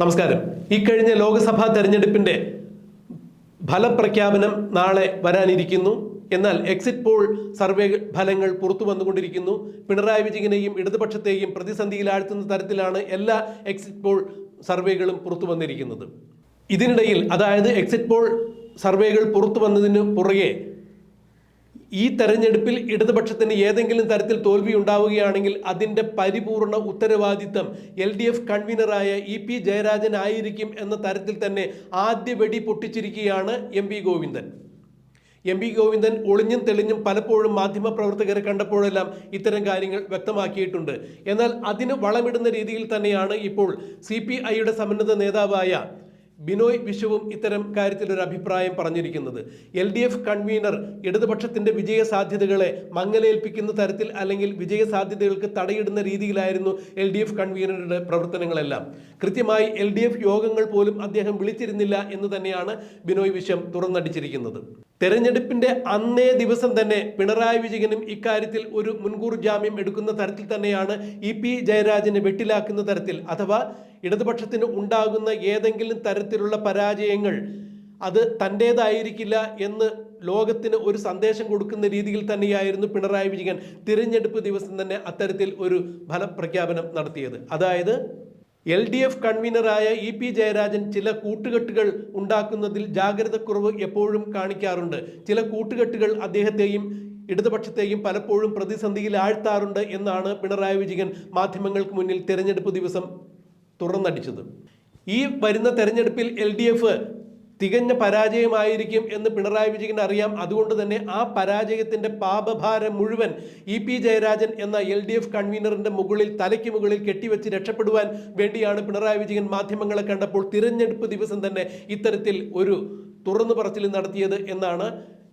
നമസ്കാരം. ഇക്കഴിഞ്ഞ ലോക്സഭാ തെരഞ്ഞെടുപ്പിന്റെ ഫലപ്രഖ്യാപനം നാളെ വരാനിരിക്കുന്നു. എന്നാൽ എക്സിറ്റ് പോൾ സർവേ ഫലങ്ങൾ പുറത്തു വന്നുകൊണ്ടിരിക്കുന്നു. പിണറായി വിജയനെയും ഇടതുപക്ഷത്തെയും പ്രതിസന്ധിയിലാഴ്ത്തുന്ന തരത്തിലാണ് എല്ലാ എക്സിറ്റ് പോൾ സർവേകളും പുറത്തു വന്നിരിക്കുന്നത്. ഇതിനിടയിൽ അതായത് എക്സിറ്റ് പോൾ സർവേകൾ പുറത്തു വന്നതിന് പുറകെ ഈ തെരഞ്ഞെടുപ്പിൽ ഇടതുപക്ഷത്തിന് ഏതെങ്കിലും തരത്തിൽ തോൽവി ഉണ്ടാവുകയാണെങ്കിൽ അതിന്റെ പരിപൂർണ ഉത്തരവാദിത്തം എൽ ഡി എഫ് കൺവീനറായ ഇ പി ജയരാജൻ ആയിരിക്കും എന്ന തരത്തിൽ തന്നെ ആദ്യ വെടി പൊട്ടിച്ചിരിക്കുകയാണ് M P Govindan. M P Govindan ഒളിഞ്ഞും തെളിഞ്ഞും പലപ്പോഴും മാധ്യമപ്രവർത്തകരെ കണ്ടപ്പോഴെല്ലാം ഇത്തരം കാര്യങ്ങൾ വ്യക്തമാക്കിയിട്ടുണ്ട്. എന്നാൽ അതിന് വളമിടുന്ന രീതിയിൽ തന്നെയാണ് ഇപ്പോൾ സി പി ഐയുടെ സമന്നത നേതാവായ ബിനോയ് വിശ്വവും ഇത്തരം കാര്യത്തിൽ ഒരു അഭിപ്രായം പറഞ്ഞിരിക്കുന്നത്. എൽ ഡി എഫ് കൺവീനർ ഇടതുപക്ഷത്തിന്റെ വിജയ സാധ്യതകളെ മങ്ങലേൽപ്പിക്കുന്ന തരത്തിൽ അല്ലെങ്കിൽ വിജയ സാധ്യതകൾക്ക് തടയിടുന്ന രീതിയിലായിരുന്നു എൽ ഡി എഫ് കൺവീനറുടെ പ്രവർത്തനങ്ങളെല്ലാം. കൃത്യമായി എൽ ഡി എഫ് യോഗങ്ങൾ പോലും അദ്ദേഹം വിളിച്ചിരുന്നില്ല എന്ന് തന്നെയാണ് ബിനോയ് വിശ്വം തുറന്നടിച്ചിരിക്കുന്നത്. തെരഞ്ഞെടുപ്പിന്റെ അന്നേ ദിവസം തന്നെ പിണറായി വിജയനും ഇക്കാര്യത്തിൽ ഒരു മുൻകൂർ ജാമ്യം എടുക്കുന്ന തരത്തിൽ തന്നെയാണ് ഇ പി ജയരാജനെ വെട്ടിലാക്കുന്ന തരത്തിൽ അഥവാ ഇടതുപക്ഷത്തിന് ഉണ്ടാകുന്ന ഏതെങ്കിലും തരത്തിലുള്ള പരാജയങ്ങൾ അത് തന്റേതായിരിക്കില്ല എന്ന് ലോകത്തിന് ഒരു സന്ദേശം കൊടുക്കുന്ന രീതിയിൽ തന്നെയായിരുന്നു പിണറായി വിജയൻ തിരഞ്ഞെടുപ്പ് ദിവസം തന്നെ അത്തരത്തിൽ ഒരു ഫലപ്രഖ്യാപനം നടത്തിയത്. അതായത് എൽ ഡി എഫ് കൺവീനറായ ഇ പി ജയരാജൻ ചില കൂട്ടുകെട്ടുകൾ ഉണ്ടാക്കുന്നതിൽ ജാഗ്രതക്കുറവ് എപ്പോഴും കാണിക്കാറുണ്ട്. ചില കൂട്ടുകെട്ടുകൾ അദ്ദേഹത്തെയും ഇടതുപക്ഷത്തെയും പലപ്പോഴും പ്രതിസന്ധിയിൽ ആഴ്ത്താറുണ്ട് എന്നാണ് പിണറായി വിജയൻ മാധ്യമങ്ങൾക്ക് മുന്നിൽ തെരഞ്ഞെടുപ്പ് ദിവസം തുറന്നടിച്ചത്. ഈ വരുന്ന തെരഞ്ഞെടുപ്പിൽ എൽ ഡി എഫ് തികഞ്ഞ പരാജയമായിരിക്കും എന്ന് പിണറായി വിജയൻ അറിയാം. അതുകൊണ്ട് തന്നെ ആ പരാജയത്തിന്റെ പാപഭാരം മുഴുവൻ ഇ പി ജയരാജൻ എന്ന എൽ ഡി എഫ് കൺവീനറിന്റെ മുകളിൽ തലയ്ക്ക് മുകളിൽ കെട്ടിവെച്ച് രക്ഷപ്പെടുവാൻ വേണ്ടിയാണ് പിണറായി വിജയൻ മാധ്യമങ്ങളെ കണ്ടപ്പോൾ തിരഞ്ഞെടുപ്പ് ദിവസം തന്നെ ഇത്തരത്തിൽ ഒരു തുറന്നു പറച്ചിൽ നടത്തിയത് എന്നാണ്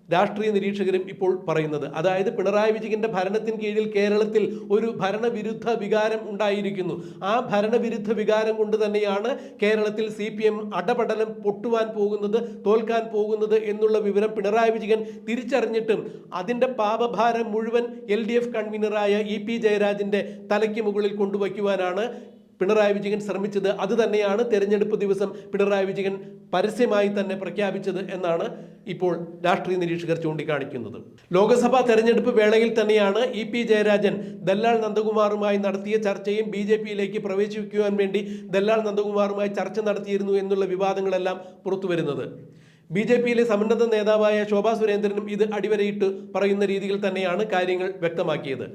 രാഷ്ട്രീയ നിരീക്ഷകരും ഇപ്പോൾ പറയുന്നത്. അതായത് പിണറായി വിജയന്റെ ഭരണത്തിന് കീഴിൽ കേരളത്തിൽ ഒരു ഭരണവിരുദ്ധ വികാരം ഉണ്ടായിരിക്കുന്നു. ആ ഭരണവിരുദ്ധ വികാരം കൊണ്ട് തന്നെയാണ് കേരളത്തിൽ സി പി എം അടപടലം പൊട്ടുവാൻ പോകുന്നത് തോൽക്കാൻ പോകുന്നത് എന്നുള്ള വിവരം പിണറായി വിജയൻ തിരിച്ചറിഞ്ഞിട്ടും അതിന്റെ പാപഭാരം മുഴുവൻ എൽ ഡി എഫ് കൺവീനറായ ഇ പി ജയരാജിന്റെ തലയ്ക്ക് മുകളിൽ കൊണ്ടുവയ്ക്കുവാനാണ് പിണറായി വിജയൻ ശ്രമിച്ചത് അത് തന്നെയാണ് തെരഞ്ഞെടുപ്പ് ദിവസം പിണറായി വിജയൻ പരസ്യമായി തന്നെ പ്രഖ്യാപിച്ചത് എന്നാണ് ഇപ്പോൾ രാഷ്ട്രീയ നിരീക്ഷകർ ചൂണ്ടിക്കാണിക്കുന്നത്. ലോക്സഭാ തെരഞ്ഞെടുപ്പ് വേളയിൽ തന്നെയാണ് ഇ പി ജയരാജൻ ദല്ലാൽ നന്ദകുമാറുമായി നടത്തിയ ചർച്ചയും ബി ജെ പിയിലേക്ക് പ്രവേശിക്കുവാൻ വേണ്ടി ദല്ലാൽ നന്ദകുമാറുമായി ചർച്ച നടത്തിയിരുന്നു എന്നുള്ള വിവാദങ്ങളെല്ലാം പുറത്തു വരുന്നത് ബി ജെ പിയിലെ സമന്നത നേതാവായ ശോഭാ സുരേന്ദ്രനും ഇത് അടിവരയിട്ട് പറയുന്ന രീതിയിൽ തന്നെയാണ് കാര്യങ്ങൾ വ്യക്തമാക്കിയത്.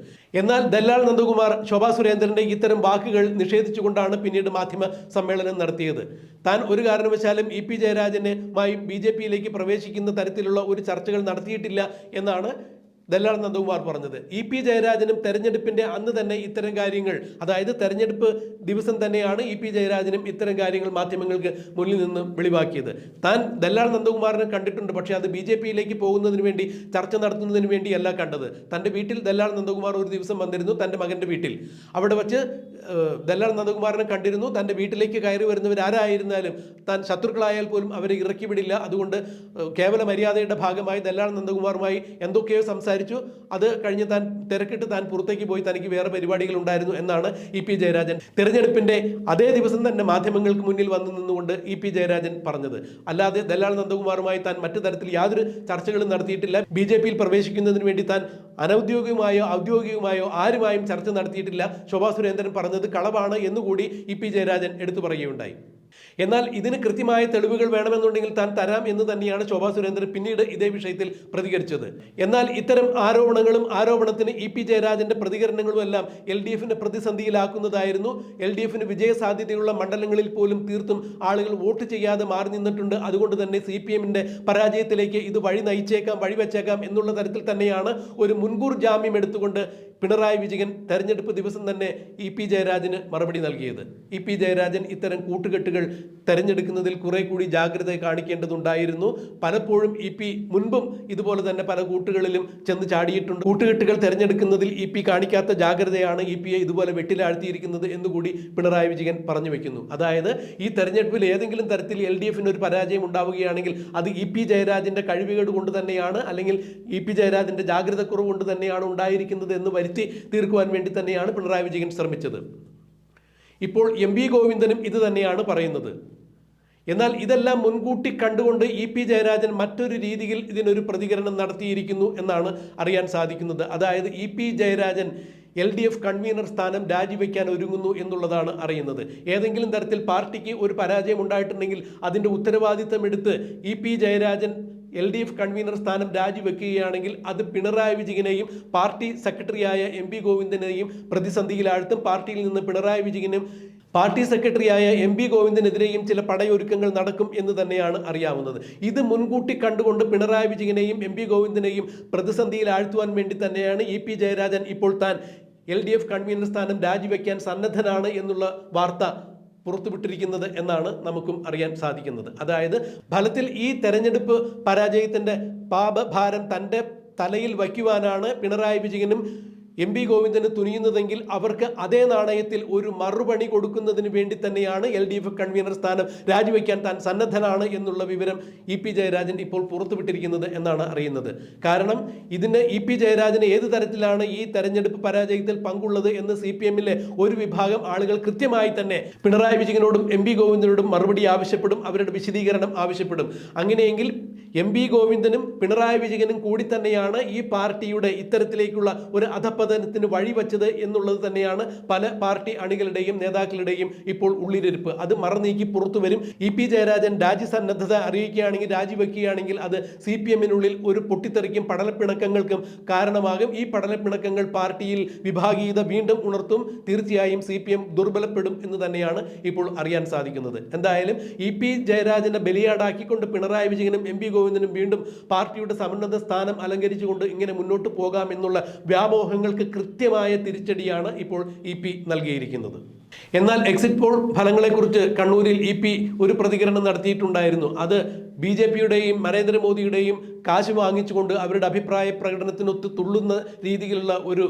എന്നാൽ ദല്ലാൽ നന്ദകുമാർ ശോഭാ സുരേന്ദ്രന്റെ ഇത്തരം വാക്കുകൾ നിഷേധിച്ചുകൊണ്ടാണ് പിന്നീട് മാധ്യമ സമ്മേളനം നടത്തിയത്. താൻ ഒരു കാരണവശാലും ഇ പി ജയരാജനുമായി ബി ജെ പിയിലേക്ക് പ്രവേശിക്കുന്ന തരത്തിലുള്ള ഒരു ചർച്ചകൾ നടത്തിയിട്ടില്ല എന്നാണ് ദല്ലാൾ നന്ദകുമാർ പറഞ്ഞത്. ഇ പി ജയരാജനും തെരഞ്ഞെടുപ്പിന്റെ അന്ന് തന്നെ ഇത്തരം കാര്യങ്ങൾ അതായത് തെരഞ്ഞെടുപ്പ് ദിവസം തന്നെയാണ് ഇ പി ജയരാജനും ഇത്തരം കാര്യങ്ങൾ മാധ്യമങ്ങൾക്ക് മുന്നിൽ നിന്ന് വെളിവാക്കിയത്. താൻ ദല്ലാൾ നന്ദകുമാറിനെ കണ്ടിട്ടുണ്ട് പക്ഷേ അത് ബി ജെ പിയിലേക്ക് പോകുന്നതിന് വേണ്ടി ചർച്ച നടത്തുന്നതിന് വേണ്ടിയല്ല കണ്ടത്. തന്റെ വീട്ടിൽ ദല്ലാൾ നന്ദകുമാർ ഒരു ദിവസം വന്നിരുന്നു തന്റെ മകന്റെ വീട്ടിൽ. അവിടെ വച്ച് നന്ദകുമാരനെ നന്ദകുമാറിനെ കണ്ടിരുന്നു. തന്റെ വീട്ടിലേക്ക് കയറി വരുന്നവർ ആരായിരുന്നാലും താൻ ശത്രുക്കളായാൽ പോലും അവരെ ഇറക്കി വിടില്ല. അതുകൊണ്ട് കേവല മര്യാദയുടെ ഭാഗമായി ദല്ലാൾ നന്ദകുമാറുമായി എന്തൊക്കെയോ സംസാരിച്ചു. അത് കഴിഞ്ഞ് താൻ തിരക്കിട്ട് താൻ പുറത്തേക്ക് പോയി തനിക്ക് വേറെ പരിപാടികൾ ഉണ്ടായിരുന്നു എന്നാണ് ഇ പി ജയരാജൻ തെരഞ്ഞെടുപ്പിന്റെ അതേ ദിവസം തന്നെ മാധ്യമങ്ങൾക്ക് മുന്നിൽ വന്നു നിന്നുകൊണ്ട് ഇ പി ജയരാജൻ പറഞ്ഞത്. അല്ലാതെ ദല്ലാൾ നന്ദകുമാറുമായി താൻ മറ്റു തരത്തിൽ യാതൊരു ചർച്ചകളും നടത്തിയിട്ടില്ല. ബി ജെ പിയിൽ പ്രവേശിക്കുന്നതിന് വേണ്ടി താൻ അനൗദ്യോഗികമായോ ഔദ്യോഗികമായോ ആരുമായും ചർച്ച നടത്തിയിട്ടില്ല. ശോഭാ സുരേന്ദ്രൻ പറഞ്ഞത് കളവാണ് എന്നുകൂടി ഇ പി ജയരാജൻ എടുത്തു പറയുകയുണ്ടായി. എന്നാൽ ഇതിന് കൃത്യമായ തെളിവുകൾ വേണമെന്നുണ്ടെങ്കിൽ താൻ തരാം എന്ന് തന്നെയാണ് ശോഭാ സുരേന്ദ്രൻ പിന്നീട് ഇതേ വിഷയത്തിൽ പ്രതികരിച്ചത്. എന്നാൽ ഇത്തരം ആരോപണങ്ങളും ആരോപണത്തിന് ഇ പി ജയരാജന്റെ പ്രതികരണങ്ങളും എല്ലാം എൽ ഡി എഫിന്റെ പ്രതിസന്ധിയിലാക്കുന്നതായിരുന്നു. എൽ ഡി എഫിന് വിജയ സാധ്യതയുള്ള മണ്ഡലങ്ങളിൽ പോലും തീർത്തും ആളുകൾ വോട്ട് ചെയ്യാതെ മാറി നിന്നിട്ടുണ്ട്. അതുകൊണ്ട് തന്നെ സി പി എമ്മിന്റെ പരാജയത്തിലേക്ക് ഇത് വഴി നയിച്ചേക്കാം വഴിവെച്ചേക്കാം എന്നുള്ള തരത്തിൽ തന്നെയാണ് ഒരു മുൻകൂർ ജാമ്യം എടുത്തുകൊണ്ട് പിണറായി വിജയൻ തെരഞ്ഞെടുപ്പ് ദിവസം തന്നെ ഇ പി ജയരാജന് മറുപടി നൽകിയത്. ഇ പി ജയരാജൻ ഇത്തരം കൂട്ടുകെട്ടുകൾ തെരഞ്ഞെടുക്കുന്നതിൽ കുറെ കൂടി ജാഗ്രത കാണിക്കേണ്ടതുണ്ടായിരുന്നു. പലപ്പോഴും ഇ പി മുൻപും ഇതുപോലെ തന്നെ പല കൂട്ടുകളിലും ചെന്ന് ചാടിയിട്ടുണ്ട്. കൂട്ടുകെട്ടുകൾ തെരഞ്ഞെടുക്കുന്നതിൽ ഇ പി കാണിക്കാത്ത ജാഗ്രതയാണ് ഇ പിയെ ഇതുപോലെ വെട്ടിലാഴ്ത്തിയിരിക്കുന്നത് എന്നുകൂടി പിണറായി വിജയൻ പറഞ്ഞു വെക്കുന്നു. അതായത് ഈ തെരഞ്ഞെടുപ്പിൽ ഏതെങ്കിലും തരത്തിൽ എൽ ഡി എഫിന് ഒരു പരാജയം ഉണ്ടാവുകയാണെങ്കിൽ അത് ഇ പി ജയരാജന്റെ കഴിവുകേട് കൊണ്ട് തന്നെയാണ് അല്ലെങ്കിൽ ഇ പി ജയരാജന്റെ ജാഗ്രതക്കുറവ് കൊണ്ട് തന്നെയാണ് ഉണ്ടായിരിക്കുന്നത് എന്ന് തീർക്കുവാൻ വേണ്ടി തന്നെയാണ് പിണറായി വിജയൻ ശ്രമിച്ചത്. ഇപ്പോൾ എം വി ഗോവിന്ദനും ഇത് തന്നെയാണ് പറയുന്നത്. എന്നാൽ ഇതെല്ലാം മുൻകൂട്ടി കണ്ടുകൊണ്ട് ഇ പി ജയരാജൻ മറ്റൊരു രീതിയിൽ ഇതിനൊരു പ്രതികരണം നടത്തിയിരിക്കുന്നു എന്നാണ് അറിയാൻ സാധിക്കുന്നത്. അതായത് E P Jayarajan L D F convener സ്ഥാനം രാജിവെക്കാൻ ഒരുങ്ങുന്നു എന്നുള്ളതാണ് അറിയുന്നത്. ഏതെങ്കിലും തരത്തിൽ പാർട്ടിക്ക് ഒരു പരാജയം ഉണ്ടായിട്ടുണ്ടെങ്കിൽ അതിന്റെ ഉത്തരവാദിത്തം എടുത്ത് E P Jayarajan L D F convener സ്ഥാനം രാജിവെക്കുകയാണെങ്കിൽ അത് പിണറായി വിജയനെയും പാർട്ടി സെക്രട്ടറിയായ എം പി ഗോവിന്ദനെയും പ്രതിസന്ധിയിലാഴ്ത്തും. പാർട്ടിയിൽ നിന്ന് പിണറായി വിജയനും പാർട്ടി സെക്രട്ടറിയായ എം പി ഗോവിന്ദനെതിരെയും ചില പടയൊരുക്കങ്ങൾ നടക്കും എന്ന് തന്നെയാണ് അറിയാവുന്നത്. ഇത് മുൻകൂട്ടി കണ്ടുകൊണ്ട് പിണറായി വിജയനെയും എം പി ഗോവിന്ദനെയും പ്രതിസന്ധിയിൽ ആഴ്ത്തുവാൻ വേണ്ടി തന്നെയാണ് ഇ പി ജയരാജൻ ഇപ്പോൾ താൻ എൽ ഡി എഫ് കൺവീനർ സ്ഥാനം രാജിവെക്കാൻ സന്നദ്ധനാണ് എന്നുള്ള വാർത്ത പുറത്തുവിട്ടിരിക്കുന്നത് എന്നാണ് നമുക്കും അറിയാൻ സാധിക്കുന്നത്. അതായത് ഫലത്തിൽ ഈ തെരഞ്ഞെടുപ്പ് പരാജയത്തിന്റെ പാപഭാരം തന്റെ തലയിൽ വയ്ക്കുവാനാണ് പിണറായി വിജയനും എം പി ഗോവിന്ദന് തുനിയുന്നതെങ്കിൽ അവർക്ക് അതേ നാണയത്തിൽ ഒരു മറുപണി കൊടുക്കുന്നതിന് വേണ്ടി തന്നെയാണ് എൽ ഡി എഫ് കൺവീനർ സ്ഥാനം രാജിവെക്കാൻ താൻ സന്നദ്ധനാണ് എന്നുള്ള വിവരം ഇ പി ജയരാജൻ ഇപ്പോൾ പുറത്തുവിട്ടിരിക്കുന്നത് എന്നാണ് അറിയുന്നത്. കാരണം ഇതിന് ഇ പി ജയരാജന് ഏത് തരത്തിലാണ് ഈ തെരഞ്ഞെടുപ്പ് പരാജയത്തിൽ പങ്കുള്ളത് എന്ന് സി പി എമ്മിലെ ഒരു വിഭാഗം ആളുകൾ കൃത്യമായി തന്നെ പിണറായി വിജയനോടും എം പി ഗോവിന്ദനോടും മറുപടി ആവശ്യപ്പെടും അവരുടെ വിശദീകരണം ആവശ്യപ്പെടും. അങ്ങനെയെങ്കിൽ എം ബി ഗോവിന്ദനും പിണറായി വിജയനും കൂടി തന്നെയാണ് ഈ പാർട്ടിയുടെ ഇത്തരത്തിലേക്കുള്ള ഒരു അധപ്പതനത്തിന് വഴിവെച്ചത് എന്നുള്ളത് തന്നെയാണ് പല പാർട്ടി അണികളുടെയും നേതാക്കളുടെയും ഇപ്പോൾ ഉള്ളിലിരിപ്പ്. അത് മറന്നീക്കി പുറത്തു വരും. ഇ പി ജയരാജൻ രാജ്യസന്നദ്ധത അറിയിക്കുകയാണെങ്കിൽ രാജിവെക്കുകയാണെങ്കിൽ അത് സി പി എമ്മിനുള്ളിൽ ഒരു പൊട്ടിത്തെറിക്കും പടലപ്പിണക്കങ്ങൾക്കും കാരണമാകും. ഈ പടലപ്പിണക്കങ്ങൾ പാർട്ടിയിൽ വിഭാഗീയത വീണ്ടും ഉണർത്തും. തീർച്ചയായും സി പി എം ദുർബലപ്പെടും എന്ന് തന്നെയാണ് ഇപ്പോൾ അറിയാൻ സാധിക്കുന്നത്. എന്തായാലും ഇ പി ജയരാജനെ ബലിയാടാക്കിക്കൊണ്ട് പിണറായി വിജയനും എം പി ഗോവിന്ദനും വീണ്ടും പാർട്ടിയുടെ സമന്നത സ്ഥാനം അലങ്കരിച്ചുകൊണ്ട് ഇങ്ങനെ മുന്നോട്ട് പോകാമെന്നുള്ള വ്യാമോഹങ്ങൾക്ക് കൃത്യമായ തിരിച്ചടിയാണ് ഇപ്പോൾ ഇ പി നൽകിയിരിക്കുന്നത്. എന്നാൽ എക്സിറ്റ് പോൾ ഫലങ്ങളെക്കുറിച്ച് കണ്ണൂരിൽ ഇ പി ഒരു പ്രതികരണം നടത്തിയിട്ടുണ്ടായിരുന്നു. അത് ബി ജെ പിയുടെയും നരേന്ദ്രമോദിയുടെയും കാശ് വാങ്ങിച്ചുകൊണ്ട് അവരുടെ അഭിപ്രായ പ്രകടനത്തിനൊത്ത് തുള്ളുന്ന രീതിയിലുള്ള ഒരു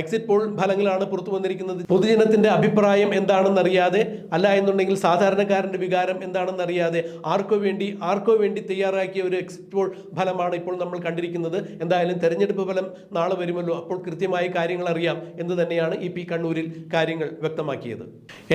എക്സിറ്റ് പോൾ ഫലങ്ങളാണ് പുറത്തു വന്നിരിക്കുന്നത്. പൊതുജനത്തിന്റെ അഭിപ്രായം എന്താണെന്നറിയാതെ അല്ല എന്നുണ്ടെങ്കിൽ സാധാരണക്കാരന്റെ വികാരം എന്താണെന്നറിയാതെ ആർക്കോ വേണ്ടി ആർക്കോ വേണ്ടി തയ്യാറാക്കിയ ഒരു എക്സിറ്റ് പോൾ ഫലമാണ് ഇപ്പോൾ നമ്മൾ കണ്ടിരിക്കുന്നത്. എന്തായാലും തെരഞ്ഞെടുപ്പ് ഫലം നാളെ വരുമല്ലോ. അപ്പോൾ കൃത്യമായി കാര്യങ്ങൾ അറിയാം എന്ന് തന്നെയാണ് ഇ പി കണ്ണൂരിൽ കാര്യങ്ങൾ വ്യക്തമാക്കിയത്.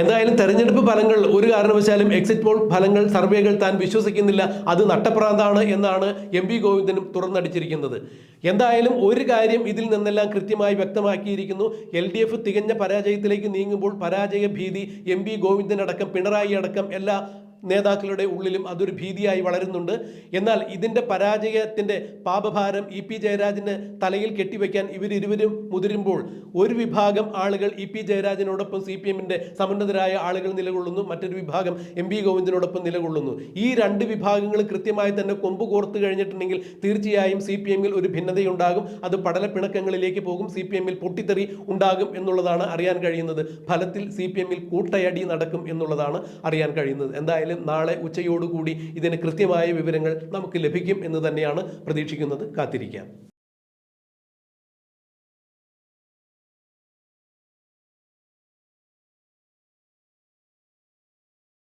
എന്തായാലും തെരഞ്ഞെടുപ്പ് ഫലങ്ങൾ ഒരു കാരണവശാലും എക്സിറ്റ് പോൾ ഫലങ്ങൾ സർവേകൾ താൻ വിശ്വസിക്കുന്നില്ല. അത് നട്ടപ്രാന്താണ് എന്നാണ് എം പി ഗോവിന്ദനും തുറന്നടിച്ചിരിക്കുന്നത്. എന്തായാലും ഒരു കാര്യം ഇതിൽ നിന്നെല്ലാം കൃത്യമായി വ്യക്തമാക്കിയിരിക്കുന്നു. എൽ ഡി എഫ് തികഞ്ഞ പരാജയത്തിലേക്ക് നീങ്ങുമ്പോൾ പരാജയ ഭീതി എം പി ഗോവിന്ദനടക്കം പിണറായി അടക്കം എല്ലാ നേതാക്കളുടെ ഉള്ളിലും അതൊരു ഭീതിയായി വളരുന്നുണ്ട്. എന്നാൽ ഇതിന്റെ പരാജയത്തിന്റെ പാപഭാരം ഇ പി ജയരാജന് തലയിൽ കെട്ടിവെക്കാൻ ഇവരിരുവരും മുതിരുമ്പോൾ ഒരു വിഭാഗം ആളുകൾ ഇ പി ജയരാജനോടൊപ്പം സി പി എമ്മിന്റെ സമുന്നതരായ ആളുകൾ നിലകൊള്ളുന്നു. മറ്റൊരു വിഭാഗം എം പി ഗോവിന്ദനോടൊപ്പം നിലകൊള്ളുന്നു. ഈ രണ്ട് വിഭാഗങ്ങൾ കൃത്യമായി തന്നെ കൊമ്പ് കോർത്ത് കഴിഞ്ഞിട്ടുണ്ടെങ്കിൽ തീർച്ചയായും സി പി എമ്മിൽ ഒരു ഭിന്നതയുണ്ടാകും. അത് പടലപ്പിണക്കങ്ങളിലേക്ക് പോകും. സി പി എമ്മിൽ പൊട്ടിത്തെറി ഉണ്ടാകും എന്നുള്ളതാണ് അറിയാൻ കഴിയുന്നത്. ഫലത്തിൽ സി പി എമ്മിൽ കൂട്ടയടി നടക്കും എന്നുള്ളതാണ് അറിയാൻ കഴിയുന്നത്. എന്തായാലും നാളെ ഉച്ചയോടുകൂടി ഇതിന് കൃത്യമായ വിവരങ്ങൾ നമുക്ക് ലഭിക്കും എന്ന് തന്നെയാണ് പ്രതീക്ഷിക്കുന്നത്. കാത്തിരിക്കാം.